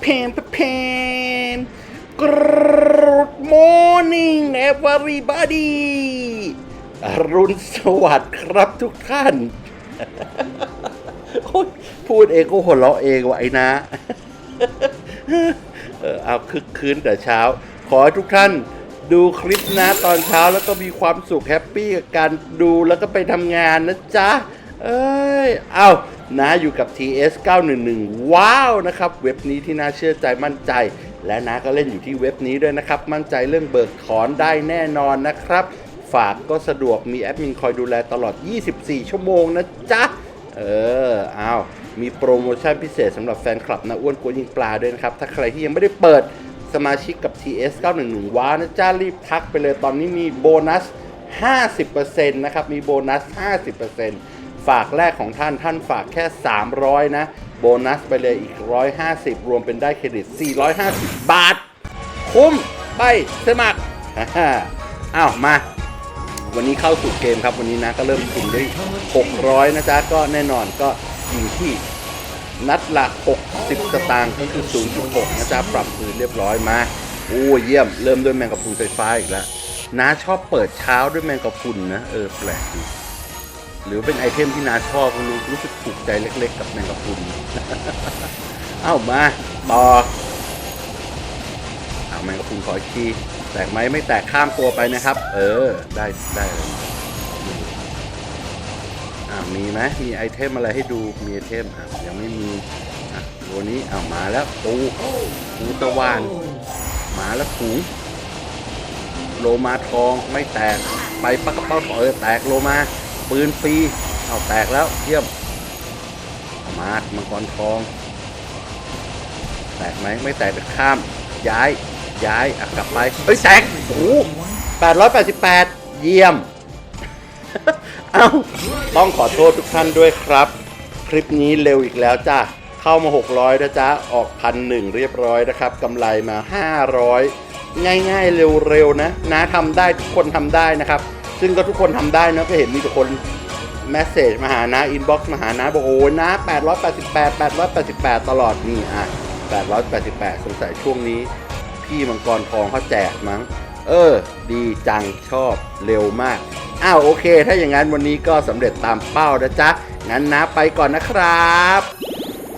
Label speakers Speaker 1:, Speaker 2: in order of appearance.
Speaker 1: เพมเพม Good morning everybody อรุณสวัสดิ์ครับทุกท่าน พูดเองก็หัวเราะเองวะไอ้นะเออเอาคึกคืนแต่เช้า ขอให้ทุกท่านดูคลิปนะตอนเช้าแล้วก็มีความสุขแฮปปี้กับการดูแล้วก็ไปทำงานนะจ๊ะ เอ้ย เอา นะอยู่กับ TS 911 ว้าวนะครับ เว็บนี้ที่น่าเชื่อใจมั่นใจ และนะก็เล่นอยู่ที่เว็บนี้ด้วยนะครับ มั่นใจเรื่องเบิกถอนได้แน่นอนนะครับ ฝากก็สะดวกมีแอดมินคอยดูแลตลอด 24 ชั่วโมงนะจ๊ะ เออเอาวมีโปรโมชั่นพิเศษสำหรับแฟนคลับนะอ้วนกวนยิงปลาด้วยนะครับ ถ้าใครที่ยังไม่ได้เปิดสมาชิกกับ TS 911 ว้านะจ้ารีบทักไปเลยตอนนี้มีโบนัส 50%นะครับมีโบนัส 50% ฝากแรกของท่านท่านฝากแค่ 300 นะ โบนัสไปเลยอีก 150 รวมเป็นได้เครดิต 450 บาท คุ้มไปสมัครอ้าวมาวันนี้เข้าสู่เกมครับวันนี้นะก็เริ่มทุนด้วย 600 นะจ๊ะ ก็แน่นอนก็อยู่ที่นัดละ 60 สตางค์ก็คือ 0.6 นะจ๊ะ ปรับคืนเรียบร้อยมา โอ้เยี่ยม เริ่มด้วยแมงกะพรุนไฟฟ้าอีกแล้วน้าชอบเปิดเช้าด้วยแมงกะพรุนนะ เออ แปลกดี หรือเป็นไอเทมที่นาชอบรู้รู้สึกถูกใจเล็ก ๆ กับแมงกะพรุนเอ้ามาต่อเอาแมงกะพรุนขออีกทีแตกไหมไม่แตกข้ามตัวไปนะครับ เออได้ได้เลยอ่ามีไหมมีไอเทมอะไรให้ดูมีไอเทมอะยังไม่มีอะตัวนี้เอามาแล้วปูปูตะวันมาแล้วปูโลมาทองไม่แตกไปปักกระเป๋าเออแตกโลมา ปืนฟรีเอาแตกแล้วเยี่ยมเอามามังกรทอง แตกไหมไม่แตกแต่ข้าม ย้าย ย้ายอะกลับไปเฮ้ยแตกโอ้โหแปดร้อยแปดสิบแปดเยี่ยม เอ้า ต้องขอโทษทุกท่านด้วยครับ คลิปนี้เร็วอีกแล้วจ้าเข้ามา 600นะจ๊ะ ออกพันหนึ่งเรียบร้อยนะครับกำไรมา 500 ง่ายๆเร็วๆนะนะทำได้ทุกคนทำได้นะครับ ซึ่งก็ทุกคนทำได้นะก็เห็นมีแต่คนแมสเซจมาหานะอินบ็อกซ์มาหานะบอกโอ้ยนะ888 888 ตลอดนี่อะ 888 สงสัยช่วงนี้ พี่มังกรทองเขาแจกมั้ง เออ ดีจังชอบเร็วมาก อ้าวโอเค ถ้าอย่างนั้นวันนี้ก็สำเร็จตามเป้านะจ๊ะ งั้นนะไปก่อนนะครับ